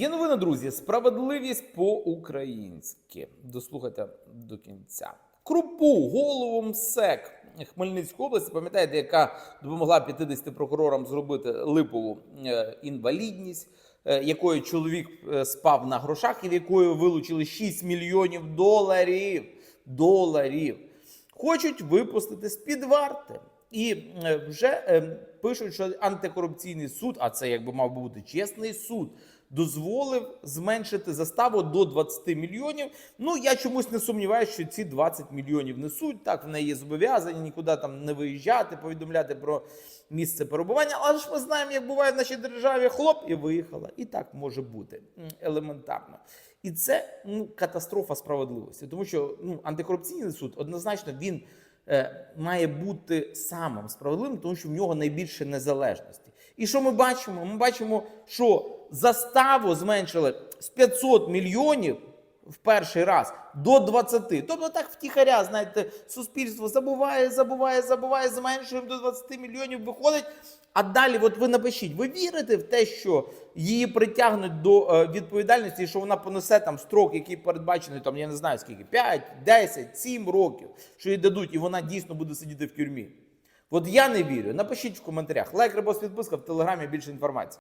Є новина, друзі. Справедливість по-українськи. Дослухайте до кінця. Крупу голову МСЕК Хмельницької області, пам'ятаєте, яка допомогла 50 прокурорам зробити липову е, інвалідність, е, якою чоловік е, спав на грошах і в якої вилучили 6 мільйонів доларів. Доларів. Хочуть випустити з-під варти. І е, вже е, пишуть, що антикорупційний суд, а це якби мав бути чесний суд, дозволив зменшити заставу до 20 мільйонів. Ну я чомусь не сумніваюся, що ці 20 мільйонів несуть. Так в неї є зобов'язання нікуди там не виїжджати, повідомляти про місце перебування. Але ж ми знаємо, як буває в нашій державі хлоп і виїхала. І так може бути елементарно. І це ну, катастрофа справедливості, тому що ну, антикорупційний суд однозначно він має бути самим справедливим, тому що в нього найбільше незалежності. І що ми бачимо? Ми бачимо, що заставу зменшили з 500 мільйонів в перший раз до 20. Тобто так втіхаря, знаєте, суспільство забуває, забуває, забуває, зменшуємо до 20 мільйонів, виходить. А далі, от ви напишіть, ви вірите в те, що її притягнуть до е, відповідальності, що вона понесе там строк, який передбачений, там я не знаю скільки, 5, 10, 7 років, що їй дадуть, і вона дійсно буде сидіти в тюрмі. От я не вірю. Напишіть в коментарях. Лайк, репост, підписка в телеграмі більше інформації.